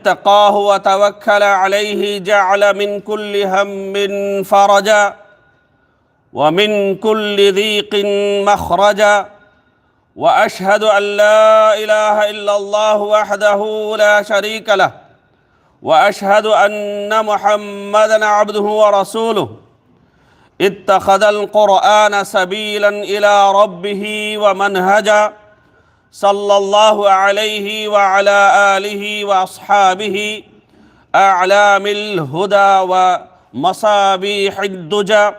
اتقاه وتوكل عليه جعل من كل هم فرجا ومن كل ضيق مخرجا وأشهد أن لا إله إلا الله وحده لا شريك له وأشهد أن محمدا عبده ورسوله. اتخذ القرآن سبيلا إلى ربه ومنهجا صلى الله عليه وعلى آله وأصحابه أعلام الهدى ومصابيح الدجى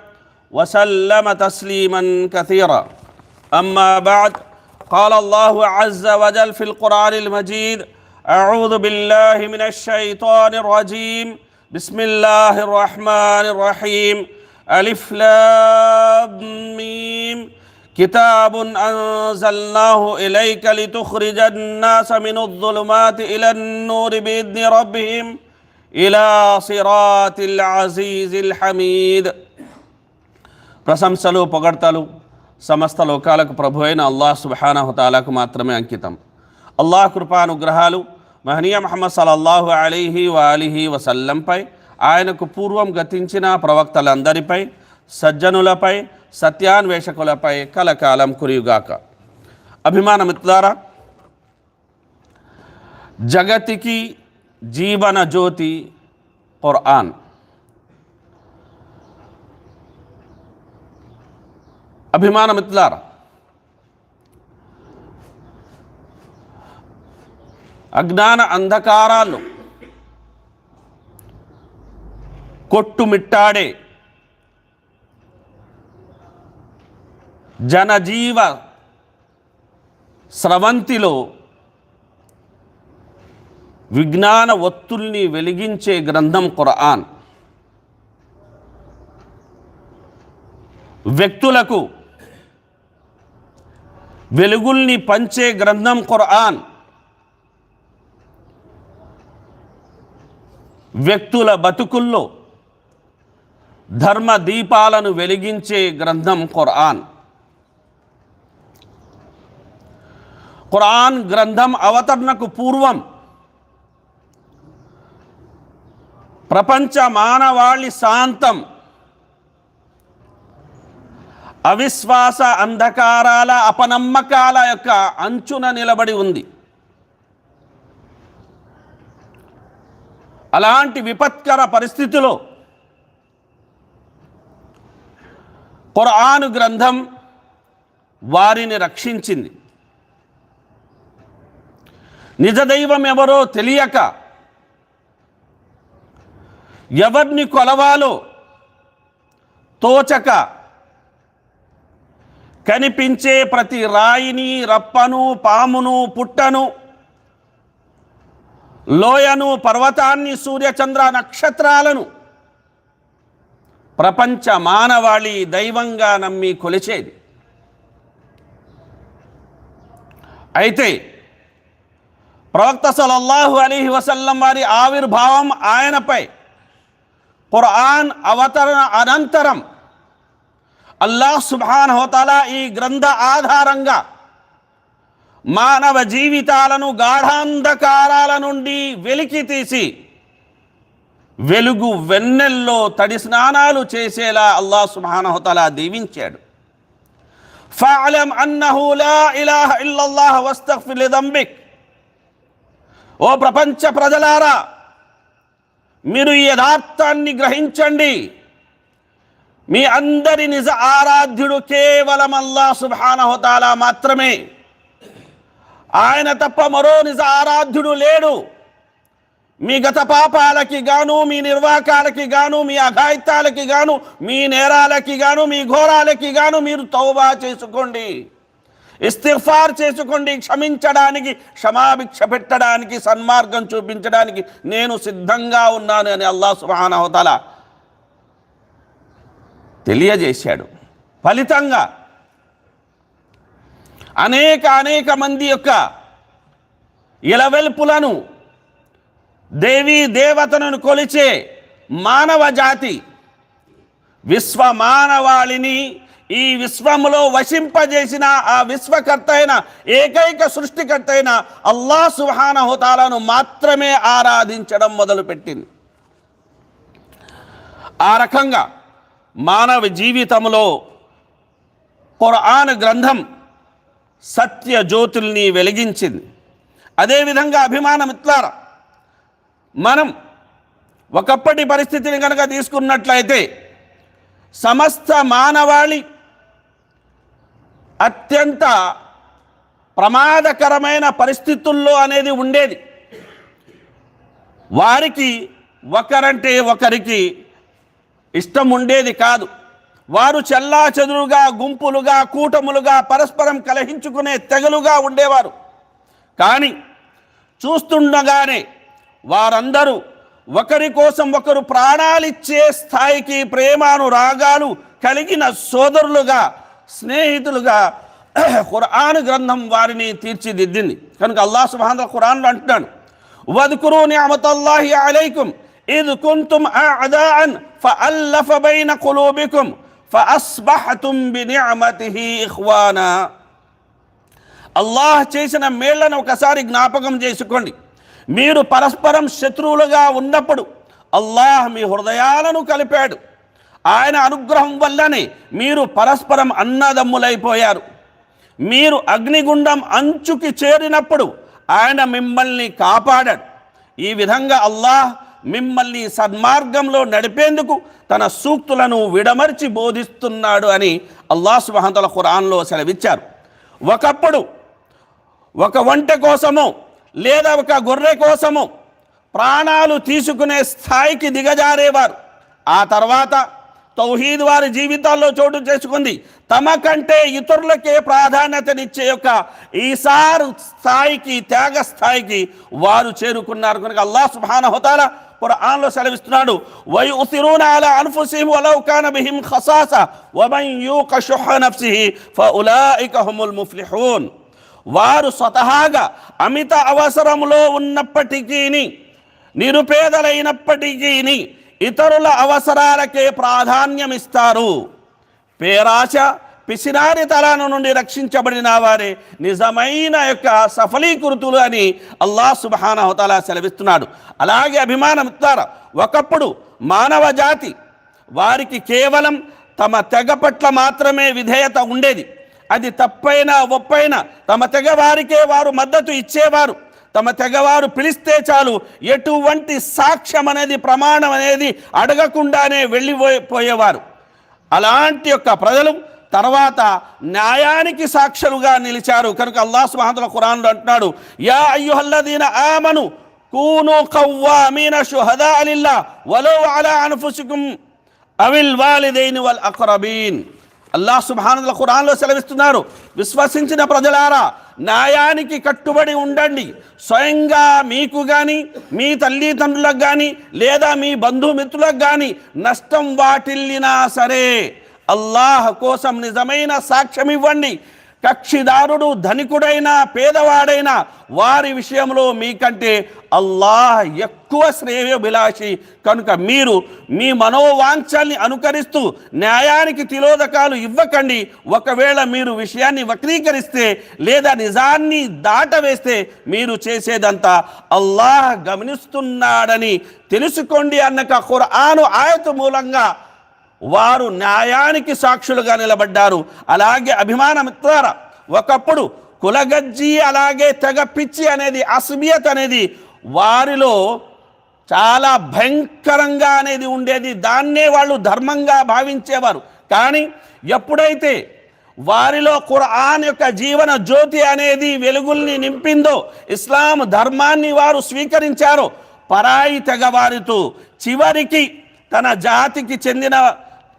وسلم تسليما كثيرا. أما بعد قال الله عز وجل في القرآن المجيد أعوذ بالله من الشيطان الرجيم بسم الله الرحمن الرحيم ألف لام ميم. كتاب انزلناه اليك لتخرج الناس من الظلمات الى النور باذن ربهم الى صراط العزيز الحميد ప్రశంసలు పొగడ్తలు సమస్త లోకాలకు ప్రభు అయిన అల్లాహ్ సుబానహుతాలకు మాత్రమే అంకితం అల్లాహ్ కృపానుగ్రహాలు మహనీయ మహమ్మద్ సలల్లాహు అలీహి వాలిహి వసల్లంపై ఆయనకు పూర్వం గతించిన ప్రవక్తలందరిపై సజ్జనులపై సత్యాన్వేషకులపై కలకాలం కురియుగాక. అభిమాన మిత్రులారా జగతికి జీవన జ్యోతి ఖుర్ఆన్ అభిమాన మిత్రులారా అజ్ఞాన అంధకారాలు కొట్టుమిట్టాడే జనజీవ స్రవంతిలో విజ్ఞాన ఒత్తుల్ని వెలిగించే గ్రంథం ఖురాన్. వ్యక్తులకు వెలుగుల్ని పంచే గ్రంథం ఖురాన్. వ్యక్తుల బతుకుల్లో ధర్మ దీపాలను వెలిగించే గ్రంథం ఖురాన్. ఖురాన్ గ్రంథం అవతరణకు పూర్వం ప్రపంచ మానవాళి శాంతం అవిశ్వాస అంధకారాల అపనమ్మకాల యొక్క అంచున నిలబడి ఉంది అలాంటి విపత్కర పరిస్థితిలో ఖురాను గ్రంథం వారిని రక్షించింది నిజదైవం ఎవరో తెలియక ఎవరిని కొలవాలో తోచక కనిపించే ప్రతి రాయిని రప్పను పామును పుట్టను లోయను పర్వతాన్ని సూర్యచంద్ర నక్షత్రాలను ప్రపంచ మానవాళి దైవంగా నమ్మి కొలిచేది. అయితే ప్రవక్త సలల్లాహు అలీహి వసల్లం వారి ఆవిర్భావం ఆయనపై. ఖురాన్ అవతరణ అనంతరం అల్లాహ్ సుభాన్ హోతలా ఈ గ్రంథ ఆధారంగా మానవ జీవితాలను గాఢాంధకారాల నుండి వెలికి తీసి వెలుగు వెన్నెల్లో తడి స్నానాలు చేసేలా అల్లాహ్ సుబ్హానహుతలా దీవించాడు. ఫఅలం అన్నహు లా ఇలాహ ఇల్లల్లాహ్ వస్తగ్ఫిర్ లిదంబిక్. ఓ ప్రపంచ ప్రజలారా మీరు ఈ యథార్థాన్ని గ్రహించండి. మీ అందరి నిజ ఆరాధ్యుడు కేవలం అల్లా సుబ్హానహుతాలా మాత్రమే. ఆయన తప్ప మరో నిజ ఆరాధ్యుడు లేడు. మీ గత పాపాలకి గాను మీ నిర్వాకాలకి గాను మీ అఘాయిత్యాలకి గాను మీ నేరాలకి గాను మీ ఘోరాలకి గాను మీరు తౌబా చేసుకోండి. ఇస్తిఫార్ చేసుకోండి క్షమించడానికి క్షమాభిక్ష పెట్టడానికి సన్మార్గం చూపించడానికి నేను సిద్ధంగా ఉన్నాను అని అల్లా సుబానవతల తెలియజేశాడు. ఫలితంగా అనేక అనేక మంది యొక్క ఇలవెల్పులను దేవీ దేవతలను కొలిచే మానవ జాతి విశ్వ మానవాళిని ఈ విశ్వములో వశింపజేసిన ఆ విశ్వకర్త అయిన ఏకైక సృష్టికర్త అయిన అల్లా సుహానహుతాలను మాత్రమే ఆరాధించడం మొదలుపెట్టింది. ఆ రకంగా మానవ జీవితంలో ఖురాన్ గ్రంథం సత్య జ్యోతుల్ని వెలిగించింది. అదేవిధంగా అభిమానం మిత్లారా మనం ఒకప్పటి పరిస్థితిని కనుక తీసుకున్నట్లయితే సమస్త మానవాళి అత్యంత ప్రమాదకరమైన పరిస్థితుల్లో అనేది ఉండేది. వారికి ఒకరంటే ఒకరికి ఇష్టం ఉండేది కాదు. వారు చెల్లా చెదురుగా గుంపులుగా కూటములుగా పరస్పరం కలహించుకునే తెగలుగా ఉండేవారు. కానీ చూస్తుండగానే వారందరూ ఒకరి కోసం ఒకరు ప్రాణాలిచ్చే స్థాయికి ప్రేమానురాగాలు కలిగిన సోదరులుగా స్నేహితులుగా ఖురాన్ గ్రంథం వారిని తీర్చిదిద్దింది. కనుక అల్లా సుబాన్ ఖురాన్లో అంటున్నాడు వదుకురు నియామతల్లాహి అలైకుం ఇద్ కుంతుం అఅదాఅన్ ఫఅల్లఫ బైన ఖులూబికుం ఫఅస్బహతుం బినిఅమతిహి ఇఖ్వానా అల్లాహ్ చేసిన మేళ్ళను ఒకసారి జ్ఞాపకం చేసుకోండి. మీరు పరస్పరం శత్రువులుగా ఉన్నప్పుడు అల్లాహ్ మీ హృదయాలను కలిపాడు. ఆయన అనుగ్రహం వల్లనే మీరు పరస్పరం అన్నదమ్ములైపోయారు. మీరు అగ్నిగుండం అంచుకి చేరినప్పుడు ఆయన మిమ్మల్ని కాపాడాడు. ఈ విధంగా అల్లాహ్ మిమ్మల్ని సన్మార్గంలో నడిపేందుకు తన సూక్తులను విడమర్చి బోధిస్తున్నాడు అని అల్లాహ్ సుబహంతల ఖురాన్లో సెలవిచ్చారు. ఒకప్పుడు ఒక వంట కోసమో లేదా ఒక గొర్రె కోసమో ప్రాణాలు తీసుకునే స్థాయికి దిగజారేవారు. ఆ తర్వాత తౌహీద్ వారి జీవితాల్లో చోటు చేసుకుంది. తమ కంటే ఇతరులకే ప్రాధాన్యతనిచ్చే యొక్క ఈసారు స్థాయికి త్యాగ స్థాయికి వారు చేరుకున్నారు. కనుక అల్లా సుబ్హానహు హుతాల ఖురాన్లో సెలవిస్తున్నాడు. వై ఉసిరూన అలా అన్ఫుసిహిం వలౌ కాన బిహిం ఖసాస వమన్ యూక షుహ నఫ్సిహి ఫఉలాయిక హుముల్ ముఫ్లిహూన్. వారు స్వతహాగా అమిత అవసరములో ఉన్నప్పటికీ నిరుపేదలైనప్పటికీ ఇతరుల అవసరాలకే ప్రాధాన్యమిస్తారు. పేరాశ పిసినారితనాల నుండి రక్షించబడిన వారే నిజమైన యొక్క సఫలీకృతులు అని అల్లాహ్ సుబహానహతలా సెలవిస్తున్నాడు. అలాగే అభిమానం ఇస్తారా ఒకప్పుడు మానవ జాతి వారికి కేవలం తమ తెగ పట్ల మాత్రమే విధేయత ఉండేది. అది తప్పైనా ఒప్పైనా తమ తెగ వారికే వారు మద్దతు ఇచ్చేవారు. తమ తెగవారు పిలిస్తే చాలు ఎటువంటి సాక్ష్యం అనేది ప్రమాణం అనేది అడగకుండానే వెళ్ళిపోయేవారు. అలాంటి యొక్క ప్రజలు తర్వాత న్యాయానికి సాక్షులుగా నిలిచారు. కనుక అల్లాస్ సుబ్హానహు ఖురాన్లో అంటున్నాడు యా అయ్యుహల్లదీన ఆమను కూను కవ్వామీన షుహదా అలిల్లా వలో అలా అన్ఫుసుకుం అవిల్ వాలిదైన్ వల్ అక్రబీన్. అల్లాహ్ సుభానుల ఖురాన్లో సెలవిస్తున్నారు. విశ్వసించిన ప్రజలారా న్యాయానికి కట్టుబడి ఉండండి. స్వయంగా మీకు కానీ మీ తల్లిదండ్రులకు కానీ లేదా మీ బంధుమిత్రులకు కానీ నష్టం వాటిల్లినా సరే అల్లాహ్ కోసం నిజమైన సాక్ష్యం ఇవ్వండి. కక్షిదారుడు ధనికుడైనా పేదవాడైనా వారి విషయంలో మీకంటే అల్లాహ్ ఎక్కువ శ్రేయోభిలాషి కనుక మీరు మీ మనోవాంఛల్ని అనుకరిస్తూ న్యాయానికి తిలోదకాలు ఇవ్వకండి. ఒకవేళ మీరు విషయాన్ని వక్రీకరిస్తే లేదా నిజాన్ని దాటవేస్తే మీరు చేసేదంతా అల్లాహ్ గమనిస్తున్నాడని తెలుసుకోండి అన్నక ఖురాను ఆయత మూలంగా వారు న్యాయానికి సాక్షులుగా నిలబడ్డారు. అలాగే అభిమానమిత్రార ఒకప్పుడు కులగజ్జి అలాగే తెగ పిచ్చి అనేది అస్మియత్ అనేది వారిలో చాలా భయంకరంగా అనేది ఉండేది. దాన్నే వాళ్ళు ధర్మంగా భావించేవారు. కానీ ఎప్పుడైతే వారిలో ఖురాన్ యొక్క జీవన జ్యోతి అనేది వెలుగుల్ని నింపిందో ఇస్లాం ధర్మాన్ని వారు స్వీకరించారో పరాయి తెగ వారితో చివరికి తన జాతికి చెందిన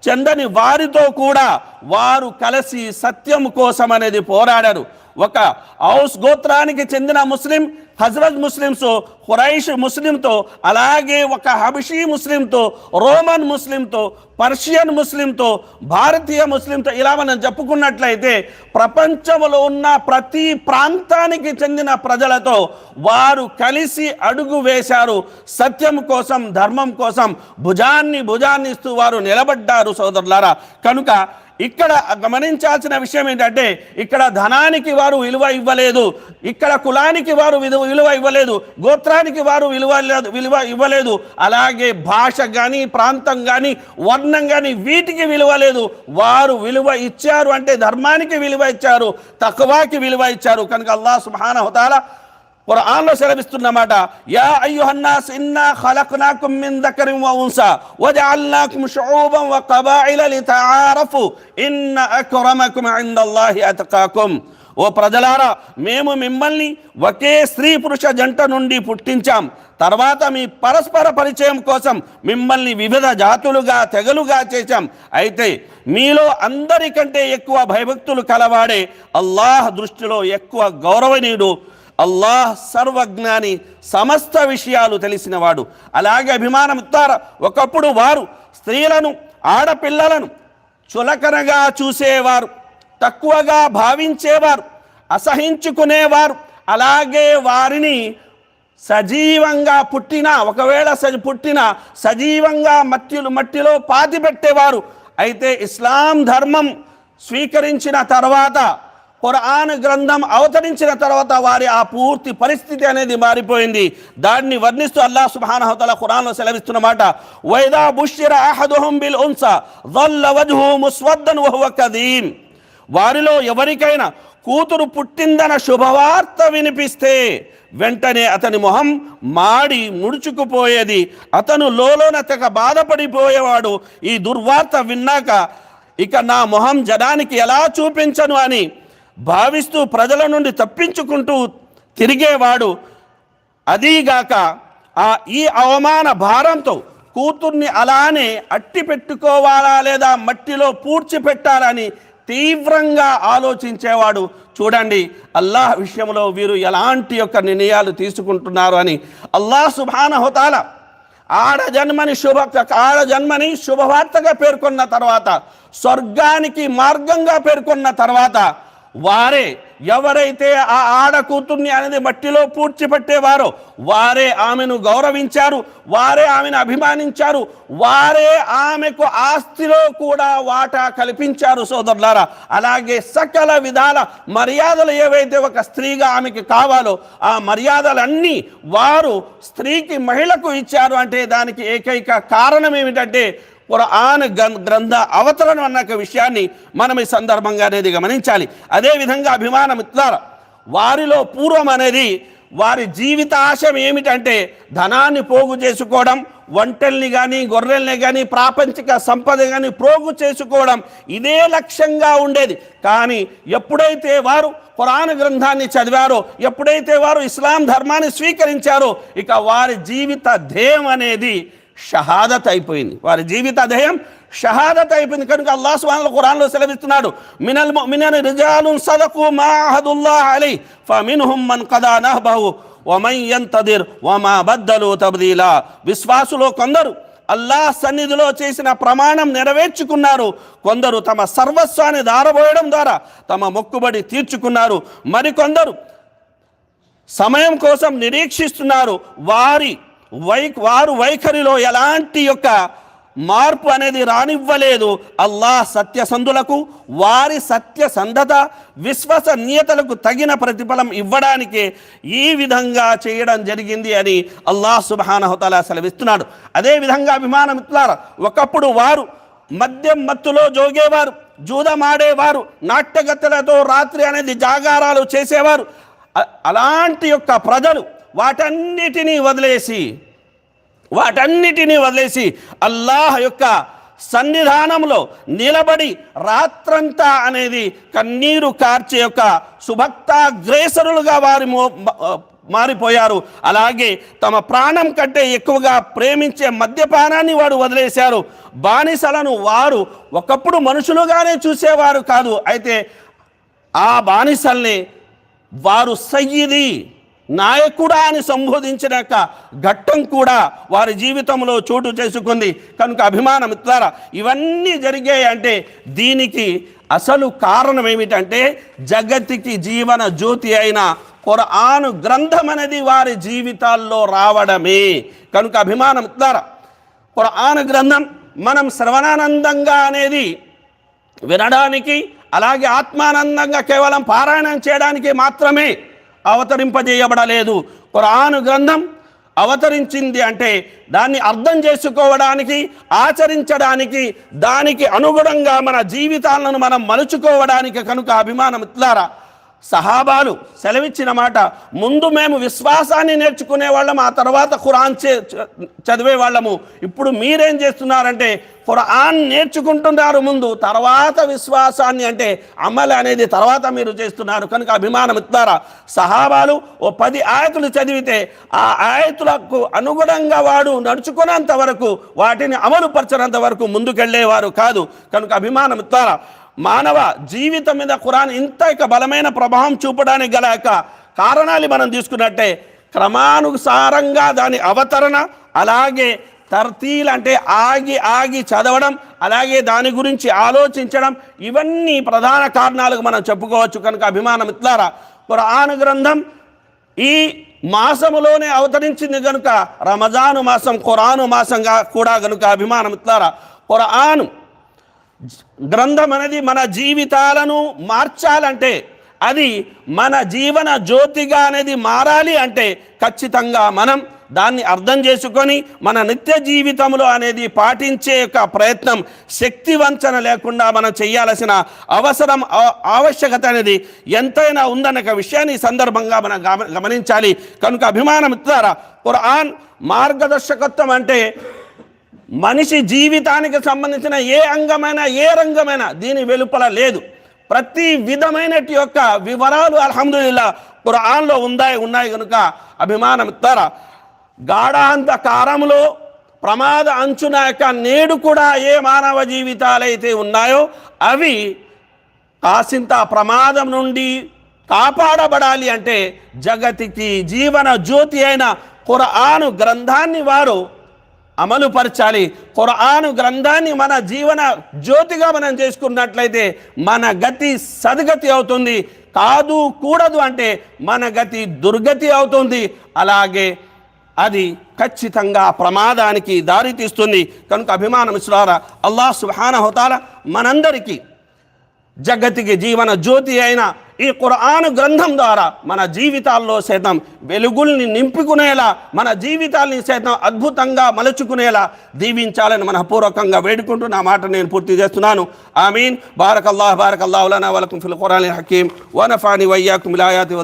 చెందని వారితో కూడా వారు కలిసి సత్యం కోసం అనేది పోరాడారు. ఒక ఔస్ గోత్రానికి చెందిన ముస్లిం హజరత్ ముస్లింస్ హురైష్ ముస్లింతో అలాగే ఒక హబషీ ముస్లింతో రోమన్ ముస్లింతో పర్షియన్ ముస్లింతో భారతీయ ముస్లింతో ఇలా మనం చెప్పుకున్నట్లయితే ప్రపంచంలో ఉన్న ప్రతి ప్రాంతానికి చెందిన ప్రజలతో వారు కలిసి అడుగు వేశారు. సత్యం కోసం ధర్మం కోసం భుజాన్ని భుజాన్ని ఇస్తూ వారు నిలబడ్డారు సోదరులారా. కనుక ఇక్కడ గమనించాల్సిన విషయం ఏంటంటే ఇక్కడ ధనానికి వారు విలువ ఇవ్వలేదు ఇక్కడ కులానికి వారు విలువ విలువ ఇవ్వలేదు గోత్రానికి వారు విలువ లేదు విలువ ఇవ్వలేదు. అలాగే భాష కానీ ప్రాంతం కానీ వర్ణం కానీ వీటికి విలువ లేదు. వారు విలువ ఇచ్చారు అంటే ధర్మానికి విలువ ఇచ్చారు తక్కువకి విలువ ఇచ్చారు. కనుక అల్లా సుహాన తాలా ఖురాన్లో సెలవిస్తున్నమాట యా అయ్యుహన్నాస్ ఇన్నా ఖలక్నాకుమ్ మిన్ దకరిన్ వ ఉన్సా వజఅల్నాకుమ్ షుఊబన్ వ కబాయిల లితఆరఫు ఇన్న అక్రమకుమ్ ఇందల్లాహి అత్కాకుమ్ ఓ ప్రజలారా మేము మిమ్మల్ని ఒకే స్త్రీ పురుష జంట నుండి పుట్టించాం తర్వాత మీ పరస్పర పరిచయం కోసం మిమ్మల్ని వివిధ జాతులుగా తెగలుగా చేశాం అయితే మీలో అందరికంటే ఎక్కువ భయభక్తులు కలవాడే అల్లాహ్ దృష్టిలో ఎక్కువ గౌరవనీయుడు అల్లాహ్ సర్వజ్ఞాని సమస్త విషయాలు తెలిసినవాడు. అలాగే అభిమానం ఇస్తారా ఒకప్పుడు వారు స్త్రీలను ఆడపిల్లలను చులకనగా చూసేవారు తక్కువగా భావించేవారు అసహించుకునేవారు. అలాగే వారిని సజీవంగా పుట్టిన ఒకవేళ సజ పుట్టిన సజీవంగా మట్టిలు మట్టిలో పాతి పెట్టేవారు. అయితే ఇస్లాం ధర్మం స్వీకరించిన తర్వాత ఖురాన్ గ్రంథం అవతరించిన తర్వాత వారి ఆ పూర్తి పరిస్థితి అనేది మారిపోయింది. దాన్ని వర్ణిస్తూ అల్లా సుబానహతల ఖురాన్లో సెలవిస్తున్నమాట వైదా బుషిర అహదుహం బిల్ ఉన్సా వల్ల వజుహు ముస్వద్దన్ వారిలో ఎవరికైనా కూతురు పుట్టిందన శుభవార్త వినిపిస్తే వెంటనే అతని మొహం మాడి ముడుచుకుపోయేది. అతను లోలోన తెగ బాధపడిపోయేవాడు. ఈ దుర్వార్త విన్నాక ఇక నా మొహం జనానికి ఎలా చూపించను అని భావిస్తూ ప్రజల నుండి తప్పించుకుంటూ తిరిగేవాడు. అదీగాక ఆ ఈ అవమాన భారంతో కూతుర్ని అలానే అట్టి పెట్టుకోవాలా లేదా మట్టిలో పూడ్చిపెట్టాలని తీవ్రంగా ఆలోచించేవాడు. చూడండి అల్లాహ్ విషయంలో వీరు ఎలాంటి యొక్క నిర్ణయాలు తీసుకుంటున్నారు అని. అల్లాహ్ సుభానహుతాల ఆడ జన్మని శుభ ఆడ జన్మని శుభవార్తగా పేర్కొన్న తర్వాత స్వర్గానికి మార్గంగా పేర్కొన్న తర్వాత వారే ఎవరైతే ఆ ఆడ కూతుర్ని అనేది మట్టిలో పూడ్చిపెట్టేవారో వారే ఆమెను గౌరవించారు వారే ఆమెను అభిమానించారు వారే ఆమెకు ఆస్తిలో కూడా వాటా కల్పించారు సోదరులారా. అలాగే సకల విధాల మర్యాదలు ఏవైతే ఒక స్త్రీగా ఆమెకి కావాలో ఆ మర్యాదలన్నీ వారు స్త్రీకి మహిళకు ఇచ్చారు అంటే దానికి ఏకైక కారణం ఏమిటంటే ఖురాన్ గ్రం- గ్రంథ అవతరణం అన్న ఒక విషయాన్ని మనం ఈ సందర్భంగా అనేది గమనించాలి. అదేవిధంగా అభిమానం ఇట్లార వారిలో పూర్వం అనేది వారి జీవిత ఆశయం ఏమిటంటే ధనాన్ని పోగు చేసుకోవడం వంటల్ని కానీ గొర్రెల్ని కానీ ప్రాపంచిక సంపద కానీ పోగు చేసుకోవడం ఇదే లక్ష్యంగా ఉండేది. కానీ ఎప్పుడైతే వారు ఖురాన్ గ్రంథాన్ని చదివారో ఎప్పుడైతే వారు ఇస్లాం ధర్మాన్ని స్వీకరించారో ఇక వారి జీవిత ధ్యేయం అనేది షహాదత్ అయిపోయింది. వారి జీవిత అధ్యయం షహాదత్ అయిపోయింది. కనుక అల్లా సుబ్హానహు ఖురాన్లో సెలవిస్తున్నాడు మినల్ మినల్ రిజాలు సదకు మాహదుల్లా అలీ అలై ఫమిన్హుం మన్ కదా నహబహు వమన్ తదిర్ వమా బద్దలు తబ్దీలా. విశ్వాసులో కొందరు అల్లాహ్ సన్నిధిలో చేసిన ప్రమాణం నెరవేర్చుకున్నారు. కొందరు తమ సర్వస్వాన్ని దారబోయడం ద్వారా తమ మొక్కుబడి తీర్చుకున్నారు. మరికొందరు సమయం కోసం నిరీక్షిస్తున్నారు. వారి వై వారు వైఖరిలో ఎలాంటి యొక్క మార్పు అనేది రానివ్వలేదు. అల్లాహ్ సత్యసంధులకు వారి సత్యసంధత విశ్వసనీయతలకు తగిన ప్రతిఫలం ఇవ్వడానికి ఈ విధంగా చేయడం జరిగింది అని అల్లాహ్ సుబానహతల సెలవిస్తున్నాడు. అదేవిధంగా అభిమానమిత్రులారా ఒకప్పుడు వారు మద్యం మత్తులో జోగేవారు జూదమాడేవారు నాట్యగత్తెలతో రాత్రి అనేది జాగారాలు చేసేవారు. అలాంటి యొక్క ప్రజలు వాటన్నిటినీ వదిలేసి వాటన్నిటినీ వదిలేసి అల్లాహ్ యొక్క సన్నిధానంలో నిలబడి రాత్రంతా అనేది కన్నీరు కార్చే యొక్క సుభక్తాగ్రేసరులుగా వారి మారిపోయారు. అలాగే తమ ప్రాణం కంటే ఎక్కువగా ప్రేమించే మద్యపానాన్ని వాడు వదిలేశారు. బానిసలను వారు ఒకప్పుడు మనుషులుగానే చూసేవారు కాదు. అయితే ఆ బానిసల్ని వారు సయ్యిది నాయకుడా అని సంబోధించిన ఘట్టం కూడా వారి జీవితంలో చోటు చేసుకుంది. కనుక అభిమానం ఇస్తారా ఇవన్నీ జరిగాయి అంటే దీనికి అసలు కారణం ఏమిటంటే జగతికి జీవన జ్యోతి అయిన ఖురాను గ్రంథం అనేది వారి జీవితాల్లో రావడమే. కనుక అభిమానం ఇస్తారా ఖురాన్ గ్రంథం మనం శ్రవణానందంగా అనేది వినడానికి అలాగే ఆత్మానందంగా కేవలం పారాయణం చేయడానికి మాత్రమే అవతరింపజేయబడలేదు. ఖురాను గ్రంథం అవతరించింది అంటే దాన్ని అర్థం చేసుకోవడానికి ఆచరించడానికి దానికి అనుగుణంగా మన జీవితాలను మనం మలుచుకోవడానికి కనుక అభిమానం ఇట్లారా సహాబాలు సెలవిచ్చిన మాట ముందు మేము విశ్వాసాన్ని నేర్చుకునే వాళ్ళం ఆ తర్వాత ఖురాన్ చే- చ- చదివే వాళ్ళము. ఇప్పుడు మీరేం చేస్తున్నారంటే ఖురాన్ నేర్చుకుంటున్నారు ముందు తర్వాత విశ్వాసాన్ని అంటే అమలు అనేది తర్వాత మీరు చేస్తున్నారు. కనుక అభిమానం ఇస్తారా? సహాబాలు ఓ పది ఆయతులు చదివితే ఆ ఆయతులకు అనుగుణంగా వాడు నడుచుకునేంత వరకు వాటిని అమలుపరచనంత వరకు ముందుకెళ్ళేవారు కాదు. కనుక అభిమానం ఇస్తారా? మానవ జీవితం మీద ఖురాన్ ఇంత ఇక బలమైన ప్రభావం చూపడానికి గల యొక్క కారణాలు మనం తీసుకున్నట్టే క్రమానుసారంగా దాని అవతరణ అలాగే తర్తీల్ అంటే ఆగి ఆగి చదవడం అలాగే దాని గురించి ఆలోచించడం ఇవన్నీ ప్రధాన కారణాలకు మనం చెప్పుకోవచ్చు కనుక అభిమానం ఇట్లారా ఖురాన్ గ్రంథం ఈ మాసములోనే అవతరించింది కనుక రమజాను మాసం ఖురాను మాసంగా కూడా కనుక అభిమానం ఇట్లారా ఖురాను గ్రంథం అనేది మన జీవితాలను మార్చాలంటే అది మన జీవన జ్యోతిగా అనేది మారాలి అంటే ఖచ్చితంగా మనం దాన్ని అర్థం చేసుకొని మన నిత్య జీవితంలో అనేది పాటించే యొక్క ప్రయత్నం శక్తి వంచన లేకుండా మనం చేయాల్సిన అవసరం ఆవశ్యకత అనేది ఎంతైనా ఉందన్న విషయాన్ని సందర్భంగా మనం గమ- గమనించాలి. కనుక అభిమానం ఇస్తారా ఖురాన్ మార్గదర్శకత్వం అంటే మనిషి జీవితానికి సంబంధించిన ఏ అంగమైనా ఏ రంగమైనా దీని వెలుపల లేదు. ప్రతి విధమైన యొక్క వివరాలు అల్హమ్దుల్లా ఖురాన్లో ఉన్నాయి ఉన్నాయి కనుక అభిమానం ఇస్తారా గాఢాంధకారంలో ప్రమాద అంచున యొక్క నేడు కూడా ఏ మానవ జీవితాలైతే ఉన్నాయో అవి కాసింత ప్రమాదం నుండి కాపాడబడాలి అంటే జగతికి జీవన జ్యోతి అయిన ఖురాను గ్రంథాన్ని వారు అమలుపరచాలి. ఖురాను గ్రంథాన్ని మన జీవన జ్యోతిగా మనం చేసుకున్నట్లయితే మన గతి సద్గతి అవుతుంది. కాదు కూడదు అంటే మన గతి దుర్గతి అవుతుంది. అలాగే అది ఖచ్చితంగా ప్రమాదానికి దారితీస్తుంది. కనుక అభిమానం ఇస్తున్నారా అల్లాహ్ సుబానహోతాల మనందరికీ జగతికి జీవన జ్యోతి అయిన ఈ ఖురాను గ్రంథం ద్వారా మన జీవితాల్లో సైతం వెలుగుల్ని నింపుకునేలా మన జీవితాల్ని సైతం అద్భుతంగా మలుచుకునేలా దీవించాలని మనపూర్వకంగా వేడుకుంటూ నా మాట నేను పూర్తి చేస్తున్నాను. ఆమీన్. బారకల్లాహ్ బారకల్లాహ్ లనా వలకుం ఫిల్ ఖురానిల్ హకీం వనఫాని వయ్యాకుం ఇలాయాతి